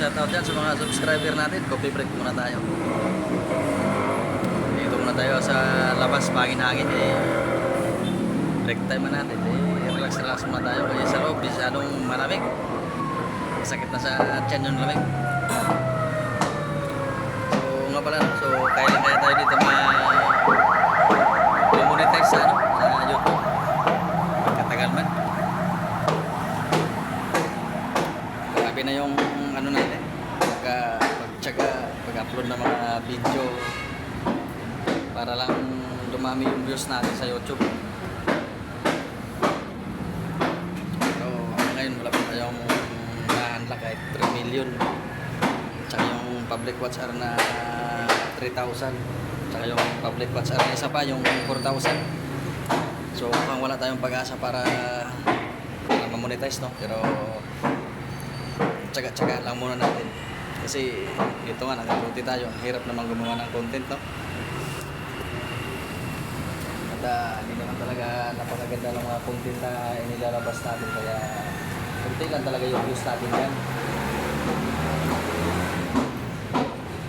shoutout dyan sa mga subscriber natin. Coffee break muna tayo. Dito muna tayo sa labas, pangin-hangin eh. Break time na natin. Eh, relax relax muna tayo kasi sa loob, masyadong malamig. Sakit na sa tiyan yung lamig. So nga pala, so kaya lang kaya tayo dito ma monetize sa ano, sa YouTube. Katagal man. Grabe na yung ano natin. Pagka, pagtsaga, pag-upload ng mga video para lang dumami yung views natin sa YouTube. So, ngayon wala pa tayong nahanla kahit 3 million. Tsaka yung public watch hour na 3,000. Tsaka yung public watch hour na isa pa, yung 4,000. So, mukhang wala tayong pag-asa para, para ma-monetize, no? Pero, tsaga-tsaga lang muna natin. Kasi, ito nga, nakabuti tayo. Ang hirap naman gumawa ng content, no? At ah, hindi naman talaga napakaganda ng mga content na inilalabas natin. Kaya, kunti lang talaga yung views natin yan.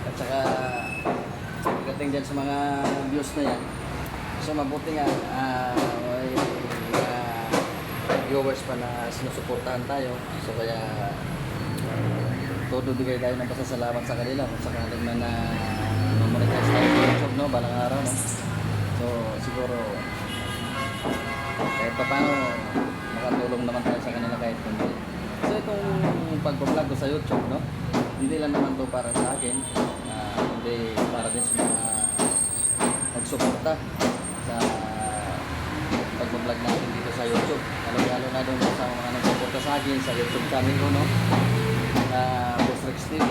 At saka, pagdating dyan sa mga views na yan, so mabuti nga, ah, may mga viewers pa na sinusuportahan tayo. So kaya, todo bigay tayo ng pasasalamat sa kanila kung sakaling man na monetize tayo sa YouTube, no? Balang araw, no? So, siguro, kahit pa paano, makatulong naman tayo sa kanila kahit kunti. So, itong pag-vlog ko sa YouTube, no? Hindi lang naman to para sa akin, ah, kundi para din sa mga nagsuporta sa pag-vlog natin dito sa YouTube. Lalo-lalo na doon sa mga nagsuporta sa akin sa YouTube channel ko, no? TV.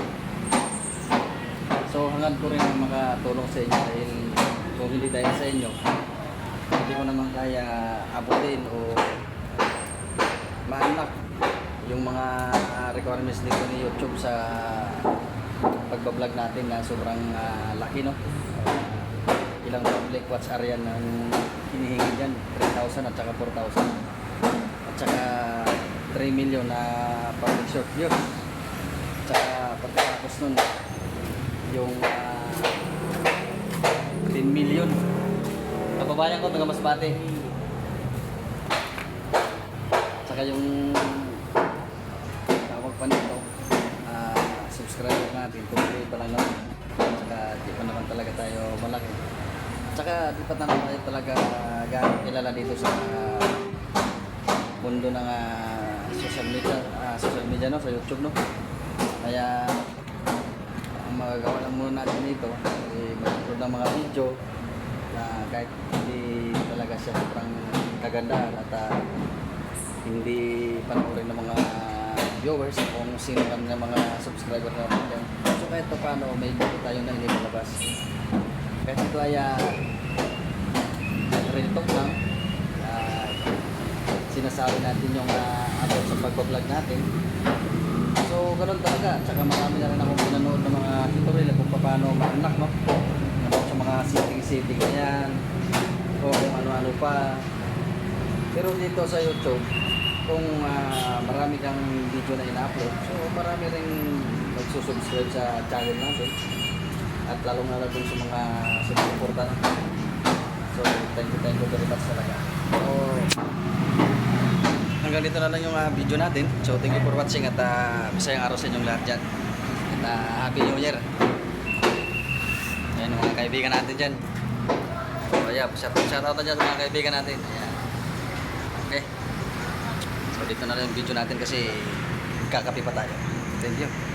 So, hangad ko rin makatulong sa inyo dahil kung hindi dahil sa inyo, hindi ko naman kaya abutin o maanak yung mga requirements dito ni YouTube sa pagbablog natin na sobrang ah, laki, no? Ah, ilang public watch area ng hinihingi dyan, 3,000 at saka 4,000. At saka 3 million na public short views. Pagkatapos nun, yung ah, 10 million. Kababayan ko, taga Masbate. Saka yung tawag pa nito, ah, subscriber natin, tuloy pa lang naman. Saka di pa naman talaga tayo malaki. Saka di pa naman tayo talaga gaano kilala dito sa mundo ng ah, social media, ah, social media no, sa YouTube no. Kaya ang magagawa lang muna natin dito eh, mag-upload ng mga video na kahit hindi talaga siya sobrang kagandahan at ah, hindi panoorin ng mga viewers kung sino man ng mga subscriber natin dyan. So kahit pa paano may video tayo na hindi malabas. Kahit ito ay uh, real talk lang. ah, sinasabi natin yung uh, about sa pagbablog natin. So, ganun talaga. Tsaka marami na rin akong pinanood ng mga tutorial kung paano maanak, no? Sa mga setting-setting na yan. O kung ano-ano pa. Pero dito sa YouTube, kung ah, marami kang video na ina-upload, so marami rin magsusubscribe sa channel natin. At lalong lalo dun sa mga sinusuporta natin. So, thank you, thank you very much talaga. So, hanggang dito na lang yung ah, video natin. So, thank you for watching at uh, masayang araw sa inyong lahat dyan. At ah, Happy New Year! Ayan, mga kaibigan natin dyan. So, ayan, shout, shout out na dyan sa mga kaibigan natin. Ayan. Okay. So, dito na lang yung video natin kasi kakapi pa tayo. Thank you.